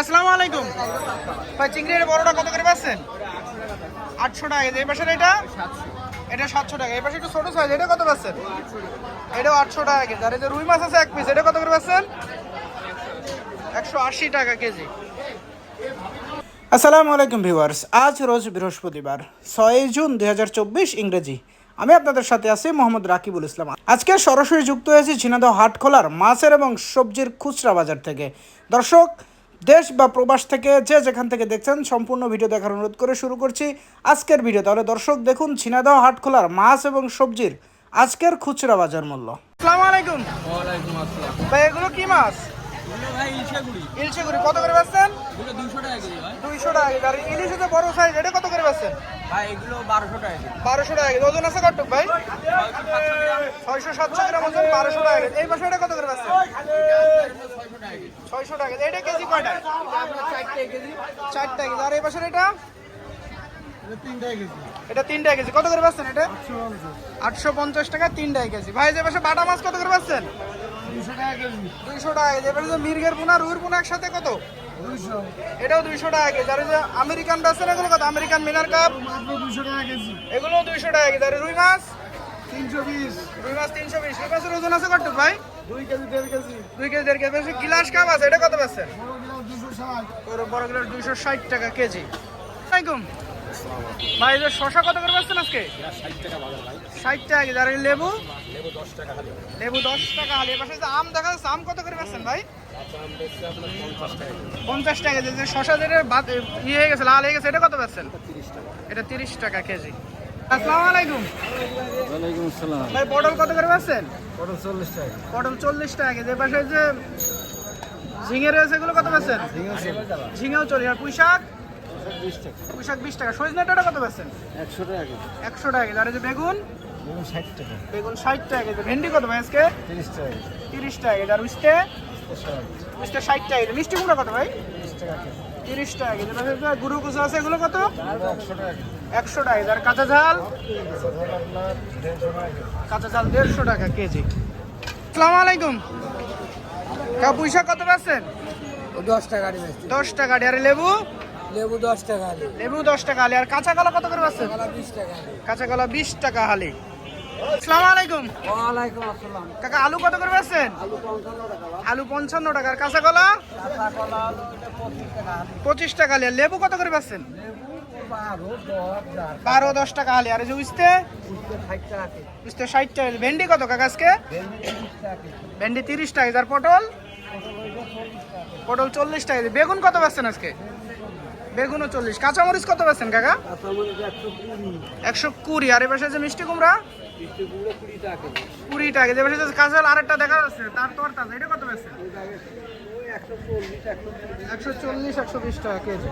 আসসালামু আলাইকুম। ভাই চিংড়ির বড়টা কত করে পাচ্ছেন? আটশো টাকা। এই পাশের এটা? এটা সাতশো টাকা। এই পাশে একটু ছোট সাইজ এটা কত পাচ্ছেন? এটাও আটশো টাকা কেজি। আর এই যে রুই মাছ আছে এক পিস এটা কত করে পাচ্ছেন? একশো আশি টাকা কেজি। আসসালামু আলাইকুম ভিউয়ার্স আজ রোজ বৃহস্পতিবার, ছয় জুন দুই হাজার চব্বিশ ইংরেজি। আমি আপনাদের সাথে আছি মোহাম্মদ রাকিবুল ইসলাম। আজকে সরাসরি যুক্ত হয়েছি ঝিনাদহ হাট খোলার মাছের এবং সবজির খুচরা বাজার থেকে। দর্শক দেশ বা প্রবাস থেকে যে যেখান থেকে দেখছেন সম্পূর্ণ ভিডিও দেখার অনুরোধ করে শুরু করছি আজকের ভিডিও। তাহলে দর্শক দেখুন ঝিনাদহ হাট খোলার মাছ এবং সবজির আজকের খুচরা বাজার মূল্য। আসসালামু আলাইকুম। ভাই এগুলো কি মাছ? ভাই কত করে পাচ্ছেন দুইশো টাকা আর ইলিশ বড় সাইজ এটা কত করে পাচ্ছেন বারোশো টাকা কেজি। ওজন আছে কটুক ভাই? ছয়শো সাতশো গ্রাম। ওজন বারোশো টাকা এই পাশে এটা কত করে পাচ্ছেন ছয়শো টাকা কেজি। এটা কেজি কয়টা? চারটা কেজি। আর এই পাশের এটা? এটা কেজি। কত করে পাচ্ছেন এটা? আটশো পঞ্চাশ। টাকা তিনটা কেজি। ভাই যে পাশে বাটা মাছ কত করে পাচ্ছেন দুইশো টাকা কেজি। এবারে যে মির্গের পোনা রুইর পোনা একসাথে কত? এটাও দুইশো টাকা কেজি। আর যে আমেরিকান এগুলো কত? আমেরিকান মিনার কাপ? এগুলো দুইশো টাকা কেজি। আর রুই মাছ? রুই মাছ তিনশো বিশ। রুই মাছের ওজন আছে কত ভাই? দুই কেজি দেড় কেজি। বেশি গিলাস কাপ আছে এটা কত পাচ্ছেন বড় গিলাস দুইশো ষাট। টাকা কেজি। আসসালামাইকুম ভাই এই যে শশা কত করে পাচ্ছেন আজকে? ষাট টাকা কেজি। আর এই লেবু? লেবু দশ টাকা হালি। এবার যে আম দেখা যাচ্ছে আম কত করে পাচ্ছেন ভাই? পঞ্চাশ টাকা কেজি। যে শশা যেটা বাদ- ইয়ে হয়ে গেছে লাল হয়ে গেছে এটা কত পাচ্ছেন? এটা তিরিশ টাকা কেজি। আসসালামু আলাইকুম। ওয়ালাইকুম আসসালাম। ভাই পটল কত করে পাচ্ছেন পটল চল্লিশ টাকা। পটল চল্লিশ টাকা এর পাশে যে ঝিঙে রয়েছে এগুলো কত পাচ্ছেন ঝিঙেও চল্লিশ আর পুঁই শাক বিশ টাকা। পুঁই শাক বিশ টাকা। সজনে ডাঁটা কত পাচ্ছেন একশো টাকা কেজি। একশো টাকা কেজি। আর যে বেগুন? এবং ষাট টাকা। বেগুন ষাট টাকা ভেন্ডি কত ভাই আজকে? তিরিশ টাকা তিরিশ টাকা আর উস্তে? উস্তে ষাট। টাকা মিষ্টি কুমড়া কত ভাই? তিরিশ টাকা তিরিশ টাকা কেজি। গুরু কুচু আছে এগুলো কত? একশো টাকা আর কাঁচা ঝাল? কাঁচা ঝাল দেড়শো টাকা কেজি। আসসালামু আলাইকুম। কা শাক কত পাচ্ছেন? ও দশ টাকা দশ টাকা আর লেবু? লেবু দশ টাকা লেবু দশ টাকা হালি আর কাঁচা কলা কত করে পাচ্ছেন? কাঁচা কলা বিশ টাকা হালি আসসালামু আলাইকুম। ওয়ালাইকুম আসসালাম। কাকা আলু কত করে আলু পঞ্চান্ন টাকা আর কাঁচা কলা? পঁচিশ টাকা লেবু কত করে পাচ্ছেন বারো দশ টাকা হালি আর এই যে উঠতে উঠতে ষাট টাকা। ভেন্ডি কত কাকা আজকে? ভেন্ডি তিরিশ টাকা আর পটল? পটল চল্লিশ টাকা বেগুন কত পাচ্ছেন আজকে? বেগুনও চল্লিশ। কাঁচামরিচ কত পাচ্ছেন কাকা? একশো কুড়ি। আর এবার যে মিষ্টি কুমড়া মিষ্টি কুমড়ো? কুড়ি টাকা যে কাঁচাল আরেকটা দেখা যাচ্ছে। তার তো আর তাজা এটা কত বেশি একশো চল্লিশ একশো বিশ টাকা কেজি।